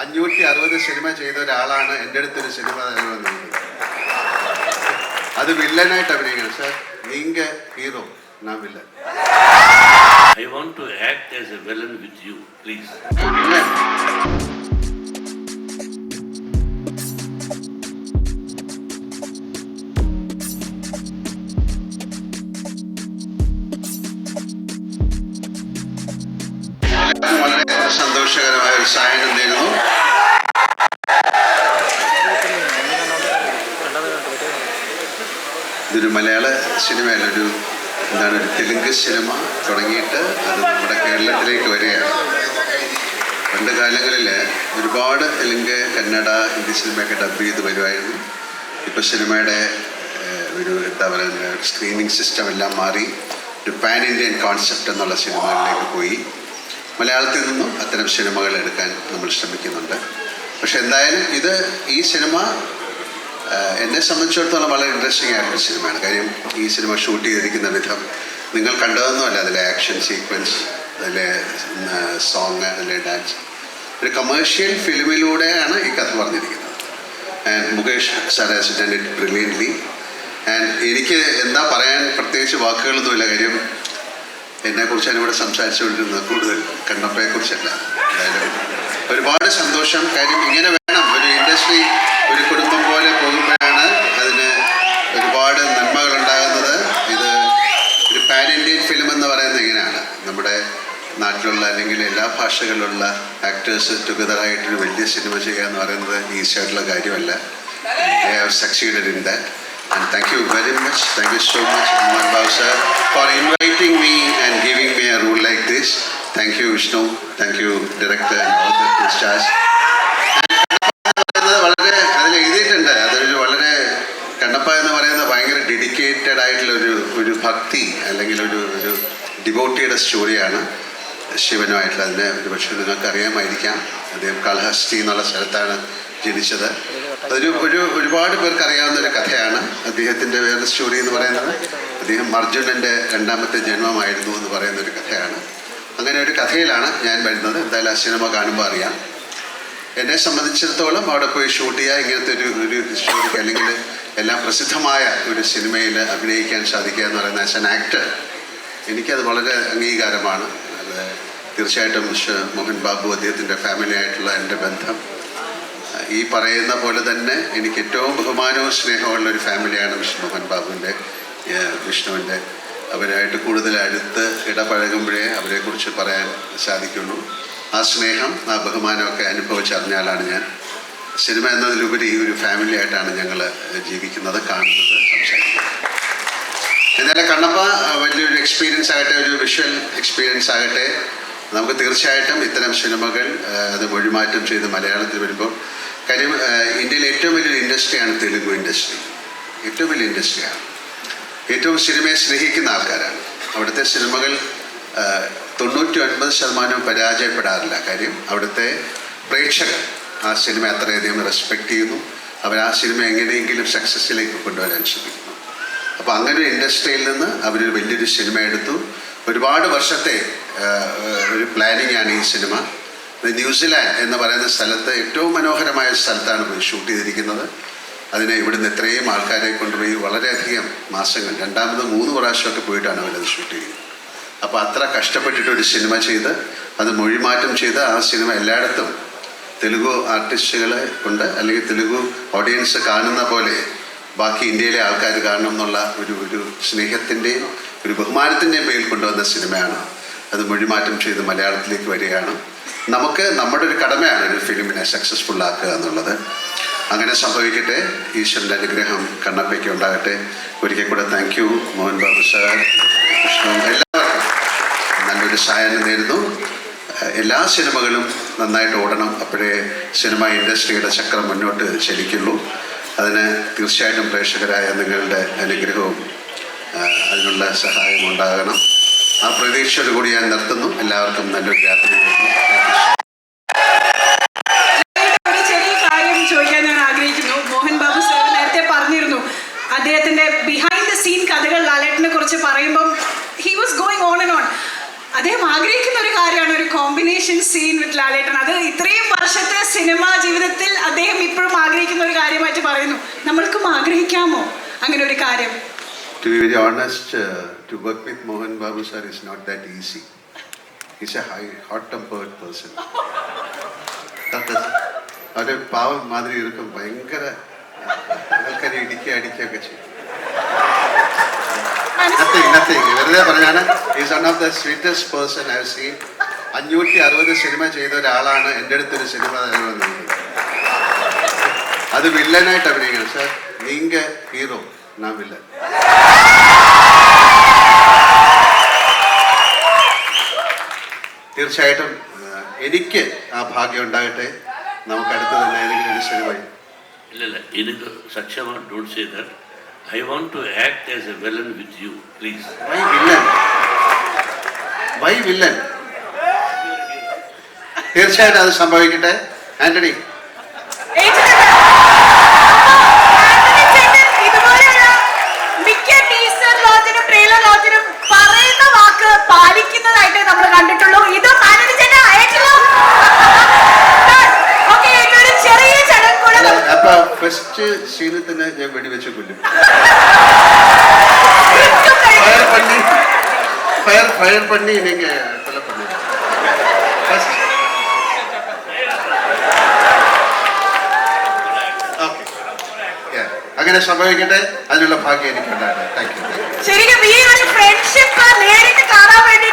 അഞ്ഞൂറ്റി അറുപത് സിനിമ ചെയ്ത ഒരാളാണ് എന്റെ അടുത്തൊരു സിനിമ തരുമെന്ന് അത് വില്ലനായിട്ട് അഭിനയിക്കണം. സാർ നീങ്ക ഹീറോ ഞാൻ villain. I want to act as a villain with you, please. ഇതൊരു മലയാള സിനിമയല്ല ഒരു എന്താണ് ഒരു തെലുങ്ക് സിനിമ തുടങ്ങിയിട്ട് അത് നമ്മുടെ കേരളത്തിലേക്ക് വരികയാണ്. പണ്ട് കാലങ്ങളിൽ ഒരുപാട് തെലുങ്ക് കന്നഡ ഹിന്ദി സിനിമയൊക്കെ ഡബ് ചെയ്ത് വരുമായിരുന്നു. ഇപ്പോൾ സിനിമയുടെ ഒരു എന്താ പറയുക സ്ക്രീനിങ് സിസ്റ്റം എല്ലാം മാറി ഒരു പാൻ ഇന്ത്യൻ കോൺസെപ്റ്റ് എന്നുള്ള സിനിമകളിലേക്ക് പോയി. മലയാളത്തിൽ നിന്നും അത്തരം സിനിമകൾ എടുക്കാൻ നമ്മൾ ശ്രമിക്കുന്നുണ്ട്. പക്ഷെ എന്തായാലും ഇത് ഈ സിനിമ എന്നെ സംബന്ധിച്ചിടത്തോളം വളരെ ഇൻട്രസ്റ്റിംഗ് ആയിട്ടൊരു സിനിമയാണ്. കാര്യം ഈ സിനിമ ഷൂട്ട് ചെയ്തിരിക്കുന്ന വിധം നിങ്ങൾ കണ്ടതൊന്നുമല്ല. അതിലെ ആക്ഷൻ സീക്വൻസ് അതിലെ സോങ് അതിലെ ഡാൻസ് ഒരു കമേഴ്ഷ്യൽ ഫിലിമിലൂടെയാണ് ഈ കഥ പറഞ്ഞിരിക്കുന്നത്. And Mukesh sir has done it brilliantly and എനിക്ക് എന്താ പറയാൻ പ്രത്യേകിച്ച് വാക്കുകളൊന്നുമില്ല. കാര്യം എന്നെക്കുറിച്ചാണ് ഇവിടെ സംസാരിച്ചുകൊണ്ടിരുന്നത് കൂടുതൽ കണ്ണപ്പയെക്കുറിച്ചല്ല എന്തായാലും ഒരുപാട് സന്തോഷം. കാര്യം ഇങ്ങനെ വേണം. ഒരു ഇൻഡസ്ട്രി ഒരു കുടുംബം പോലെ പോകുമ്പോഴാണ് അതിന് ഒരുപാട് നന്മകൾ ഉണ്ടാകുന്നത് ഇത് ഒരു പാൻ ഇന്ത്യൻ ഫിലിം എന്ന് പറയുന്നത് ഇങ്ങനെയാണ് നമ്മുടെ നാട്ടിലുള്ള അല്ലെങ്കിൽ എല്ലാ ഭാഷകളിലുള്ള ആക്ടേഴ്സ് ടുഗദറായിട്ടൊരു വലിയ സിനിമ ചെയ്യുക എന്ന് പറയുന്നത് ഈസി ആയിട്ടുള്ള കാര്യമല്ല they in that and thank you very much Thank you so much, Mohan Babu sir, for inviting me and giving me a role like this. Thank you Vishnu. Thank you, director and all the stars. വളരെ അതിൽ എഴുതിയിട്ടുണ്ട് അതൊരു വളരെ കണ്ണപ്പ എന്ന് പറയുന്നത് ഭയങ്കര dedicated ആയിട്ടുള്ള ഒരു ഒരു ഭക്തി അല്ലെങ്കിൽ ഒരു ഒരു ഡിവോട്ടിയുടെ സ്റ്റോറിയാണ് ശിവനുമായിട്ടുള്ള അതിനെ ഒരു പക്ഷേ നിങ്ങൾക്ക് അറിയാമായിരിക്കാം. അദ്ദേഹം കാളഹസ്തി എന്നുള്ള സ്ഥലത്താണ് ജനിച്ചത്. അതൊരു ഒരു ഒരുപാട് പേർക്ക് അറിയാവുന്ന ഒരു കഥയാണ് അദ്ദേഹത്തിന്റെ വേറെ സ്റ്റോറി എന്ന് പറയുന്നത്. അദ്ദേഹം അർജുനന്റെ രണ്ടാമത്തെ ജന്മമായിരുന്നു എന്ന് പറയുന്ന ഒരു കഥയാണ്. അങ്ങനെ ഒരു കഥയിലാണ് ഞാൻ വരുന്നത്. എന്തായാലും ആ സിനിമ കാണുമ്പോൾ അറിയാം. എന്നെ സംബന്ധിച്ചിടത്തോളം അവിടെ പോയി ഷൂട്ട് ചെയ്യുക ഇങ്ങനത്തെ ഒരു ഒരു സ്റ്റോറിക്ക് അല്ലെങ്കിൽ എല്ലാം പ്രസിദ്ധമായ ഒരു സിനിമയിൽ അഭിനയിക്കാൻ സാധിക്കുക എന്ന് പറയുന്ന ആസ് ആൻ ആക്ടർ എനിക്കത് വളരെ അംഗീകാരമാണ്. തീർച്ചയായിട്ടും മിസ്റ്റർ മോഹൻ ബാബു അദ്ദേഹത്തിന്റെ ഫാമിലി ആയിട്ടുള്ള എന്റെ ബന്ധം. ഈ പറയുന്ന പോലെ തന്നെ എനിക്ക് ഏറ്റവും ബഹുമാനവും സ്നേഹമുള്ള ഒരു ഫാമിലിയാണ് മിസ്റ്റർ മോഹൻ ബാബുവിന്റെ വിഷ്ണുവിന്റെ. അവരായിട്ട് കൂടുതൽ അടുത്ത് ഇടപഴകുമ്പോഴേ അവരെക്കുറിച്ച് പറയാൻ സാധിക്കുള്ളൂ. ആ സ്നേഹം ആ ബഹുമാനമൊക്കെ അനുഭവിച്ചറിഞ്ഞാലാണ് ഞാൻ സിനിമ എന്നതിലുപരി ഈ ഒരു ഫാമിലി ആയിട്ടാണ് ഞങ്ങൾ ജീവിക്കുന്നത് കാണുന്നത് സംസാരിക്കുന്നത്. എന്നാലും കണ്ണപ്പ എക്സ്പീരിയൻസ് ആകട്ടെ ഒരു വിഷ്വൽ എക്സ്പീരിയൻസ് ആകട്ടെ. നമുക്ക് തീർച്ചയായിട്ടും ഇത്തരം സിനിമകൾ അത് മൊഴിമാറ്റം ചെയ്ത് മലയാളത്തിൽ വരുമ്പോൾ കാര്യം ഇന്ത്യയിലെ ഏറ്റവും വലിയൊരു ഇൻഡസ്ട്രിയാണ് തെലുങ്ക് ഇൻഡസ്ട്രി ഏറ്റവും വലിയ ഇൻഡസ്ട്രിയാണ് ഏറ്റവും സിനിമയെ സ്നേഹിക്കുന്ന ആൾക്കാരാണ്. അവിടുത്തെ സിനിമകൾ തൊണ്ണൂറ്റി ഒൻപത് ശതമാനവും പരാജയപ്പെടാറില്ല. കാര്യം അവിടുത്തെ പ്രേക്ഷകർ ആ സിനിമ അത്രയധികം റെസ്പെക്ട് ചെയ്യുന്നു. അവർ ആ സിനിമ എങ്ങനെയെങ്കിലും സക്സസ്സിലേക്ക് കൊണ്ടുവരാൻ ശ്രമിക്കുന്നു. അപ്പോൾ അങ്ങനെ ഇൻഡസ്ട്രിയിൽ നിന്ന് അവരൊരു വലിയൊരു സിനിമ എടുത്തു. ഒരുപാട് വർഷത്തെ ഒരു പ്ലാനിങ് ആണ് ഈ സിനിമ. ന്യൂസിലാൻഡ് എന്ന് പറയുന്ന സ്ഥലത്ത് ഏറ്റവും മനോഹരമായ സ്ഥലത്താണ് പോയി ഷൂട്ട് ചെയ്തിരിക്കുന്നത്. അതിനെ ഇവിടുന്ന് ഇത്രയും ആൾക്കാരെ കൊണ്ടുപോയി വളരെയധികം മാസങ്ങൾ രണ്ടാമത് മൂന്ന് പ്രാവശ്യമൊക്കെ പോയിട്ടാണ് അവരത് ഷൂട്ട് ചെയ്തത്. അപ്പോൾ അത്ര കഷ്ടപ്പെട്ടിട്ട് ഒരു സിനിമ ചെയ്ത് അത് മൊഴിമാറ്റം ചെയ്ത് ആ സിനിമ എല്ലായിടത്തും തെലുഗു ആർട്ടിസ്റ്റുകളെ കൊണ്ട് അല്ലെങ്കിൽ തെലുഗു ഓഡിയൻസ് കാണുന്ന പോലെ ബാക്കി ഇന്ത്യയിലെ ആൾക്കാർ കാണണം എന്നുള്ള ഒരു ഒരു സ്നേഹത്തിന്റെയും ഒരു ബഹുമാനത്തിന്റെയും പേരിൽ കൊണ്ടുവന്ന സിനിമയാണ്. അത് മൊഴിമാറ്റം ചെയ്ത് മലയാളത്തിലേക്ക് വരികയാണ്. നമുക്ക് നമ്മുടെ ഒരു കടമയാണ് ഒരു ഫിലിമിനെ സക്സസ്ഫുൾ ആക്കുക എന്നുള്ളത്. അങ്ങനെ സംഭവിക്കട്ടെ. ഈശ്വരന്റെ അനുഗ്രഹം കണ്ണപ്പയ്ക്ക് ഉണ്ടാകട്ടെ. ഒരിക്കൽ കൂടെ thank you Mohan Babu sir Krishnan എല്ലാവർക്കും നല്ലൊരു സഹായം നേരുന്നു. എല്ലാ സിനിമകളും നന്നായിട്ട് ഓടണം. അപ്പോഴേ സിനിമ ഇൻഡസ്ട്രിയുടെ ചക്രം മുന്നോട്ട് ചലിക്കുള്ളൂ അതിന് തീർച്ചയായിട്ടും പ്രേക്ഷകരായ നിങ്ങളുടെ അനുഗ്രഹവും അതിനുള്ള സഹായം ഉണ്ടാകണം. ആ പ്രതീക്ഷയോട് കൂടി ഞാൻ നിർത്തുന്നു. എല്ലാവർക്കും നല്ലൊരു രാത്രി. അദ്ദേഹം ആഗ്രഹിക്കുന്ന ഒരു കാര്യമാണ് ഒരു കോമ്പിനേഷൻ സീൻ വിത്ത് ലാലേട്ടൻ. അത് ഇത്രയും വർഷത്തെ സിനിമാ ജീവിതത്തിൽ അദ്ദേഹം ഇപ്പോഴും ആഗ്രഹിക്കുന്ന ഒരു കാര്യമായിട്ട് പറയുന്നു. നമ്മൾക്കും ആഗ്രഹിക്കാമോ അങ്ങനെ ഒരു കാര്യം? To be very honest, uh, to work with Mohan Babu sir is not that easy. He's a high, hot-tempered person. അവരുടെ പാവം മാതിരി ഇരിക്കും. ഭയങ്കര ആൾക്കാരെ ഇടിക്കുക അടിക്കുകയൊക്കെ ചെയ്യും. വെറുതെ പറഞ്ഞാണ്. Is one of the sweetest person I seen അഞ്ഞൂറ്റി അറുപത് സിനിമ ചെയ്ത ഒരാളാണ് എന്റെ അടുത്തൊരു സിനിമ തന്നെ അത് വില്ലനായിട്ട് അഭിനയിക്കണം. സർ നിങ്ക ഹീറോ ഞാൻ വില്ലൻ തീർച്ചയായിട്ടും എനിക്ക് ആ ഭാഗ്യം ഉണ്ടാകട്ടെ. നമുക്ക് അടുത്ത് തന്നെ ഏതെങ്കിലും ഒരു സിനിമ ഇല്ല ഇല്ല. എനിക്ക് സക്ഷമ ഡോട്ട് ചെയ്താൽ that I want to act as a villain with you please why villain why villain തീർച്ചയായിട്ടും അത് സംഭവിക്കട്ടെ ആന്റണി ഫസ്റ്റ് സീനിൽ തന്നെ ഞാൻ വെടിവെച്ച് കൊല്ലും. ഫയർ ഫയർ ഫയർ പണി നീങ്ക കൊല പണി ഫസ്റ്റ് ഓക്കെ. അങ്ങനെ സംഭവിക്കട്ടെ. അതിനുള്ള ഭാഗ്യം എനിക്കുണ്ടാകട്ടെ. താങ്ക് യു ശരിക്കും ഈ ഒരു ഫ്രണ്ട്ഷിപ്പ് നേരിട്ട് കാണാൻ വേണ്ടിയിട്ടാണ്